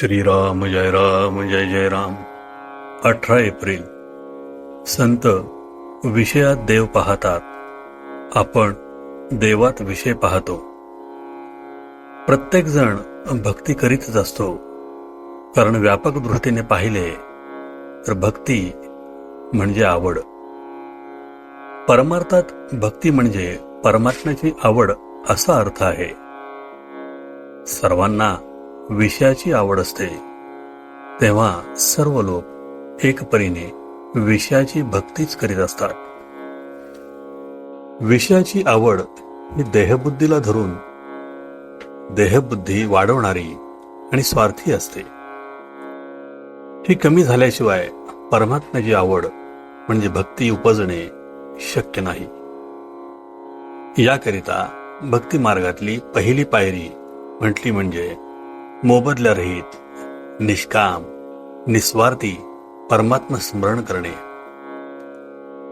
श्रीराम जय राम जय जय राम. अठरा एप्रिल. संत विषयात देव पाहतात. आपण देवात विषय पाहतो. प्रत्येक जण भक्ती करीतच असतो. कारण व्यापक दृष्टीने पाहिले तर भक्ती म्हणजे आवड. परमार्थात भक्ती म्हणजे परमात्म्याची आवड असा अर्थ आहे. सर्वांना विषयाची आवड असते. तेव्हा सर्व लोक एकपरीने विषयाची भक्तीच करीत असतात. विषयाची आवड ही देहबुद्धीला धरून देहबुद्धी वाढवणारी आणि स्वार्थी असते. ही कमी झाल्याशिवाय परमात्म्याची आवड म्हणजे भक्ती उपजणे शक्य नाही. याकरिता भक्ती मार्गातली पहिली पायरी म्हटली म्हणजे मोबदल्या रहित निष्काम निस्वार्थी परमात्मा स्मरण करणे.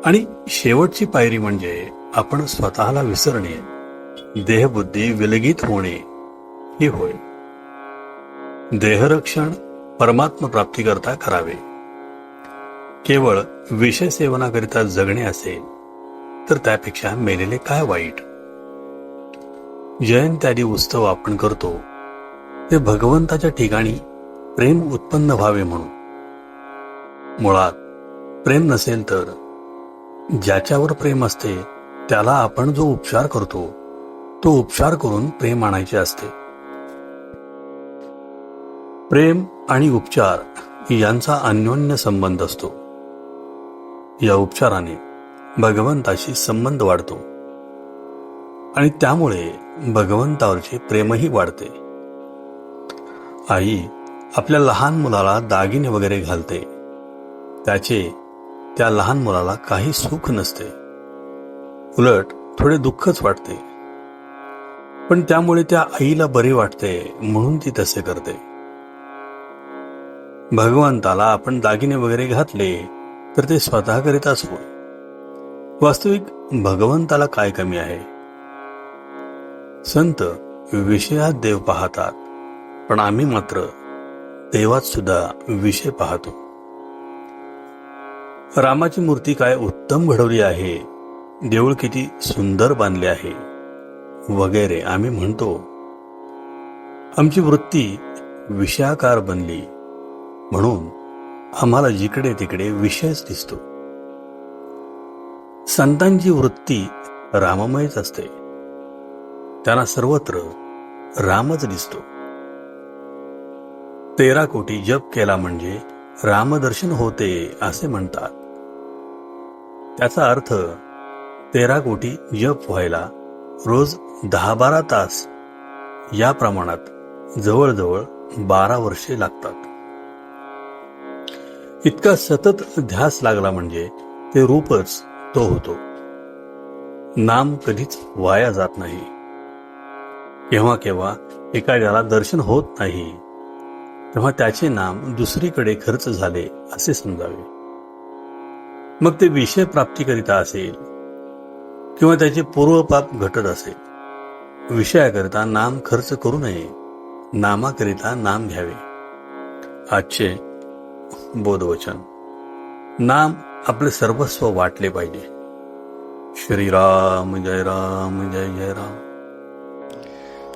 आणि शेवटची पायरी म्हणजे आपण स्वतःला विसरणे. देहबुद्धी विलगित होणे ही होय. देहरक्षण परमात्मा प्राप्तीकरता करावे. केवळ विषय सेवनाकरिता जगणे असेल तर त्यापेक्षा मेलेले काय वाईट? जयंत्यादी उत्सव आपण करतो ते भगवंताच्या ठिकाणी प्रेम उत्पन्न व्हावे म्हणून. मुळात प्रेम नसेल तर ज्याच्यावर प्रेम असते त्याला आपण जो उपचार करतो तो उपचार करून प्रेम आणायचे असते. प्रेम आणि उपचार यांचा अन्योन्य संबंध असतो. या उपचाराने भगवंताशी संबंध वाढतो. आणि त्यामुळे भगवंतावरचे प्रेमही वाढते. आई आपल्या लहान मुलाला दागिने वगैरे घालते. त्याचे त्या लहान मुलाला काही सुख नसते. उलट थोडे दुःखच वाटते. पण त्यामुळे त्या आईला बरे वाटते म्हणून ती तसे करते. भगवंताला आपण दागिने वगैरे घातले तर ते स्वतः करीत असो वास्तविक भगवंताला काय कमी आहे? संत विषयात देव पाहतात. पण आम्ही मात्र देवात सुद्धा विषय पाहतो. रामाची मूर्ती काय उत्तम घडवली आहे देऊळ किती सुंदर बांधले आहे वगैरे आम्ही म्हणतो. आमची वृत्ती विषयाकार बनली म्हणून आम्हाला जिकडे तिकडे विषयच दिसतो. संतांची वृत्ती राममयच असते. त्यांना सर्वत्र रामच दिसतो. तेरा कोटी जप केला म्हणजे रामदर्शन होते असे म्हणतात. त्याचा अर्थ तेरा कोटी जप व्हायला रोज दहा बारा तास या प्रमाणात जवळजवळ बारा वर्षे लागतात. इतका सतत ध्यास लागला म्हणजे ते रूपच तो होतो. नाम कधीच वाया जात नाही. केव्हा केव्हा एखाद्याला दर्शन होत नाही तेव्हा त्याचे नाम दुसरीकडे खर्च झाले असे समजावे. मग ते विषय प्राप्तीकरिता असेल किंवा त्याचे पूर्वपाप घटत असेल विषयाकरिता नाम खर्च करू नये नामाकरिता नाम घ्यावे. आजचे बोधवचन. नाम आपले सर्वस्व वाटले पाहिजे. श्रीराम जय राम जय जय राम.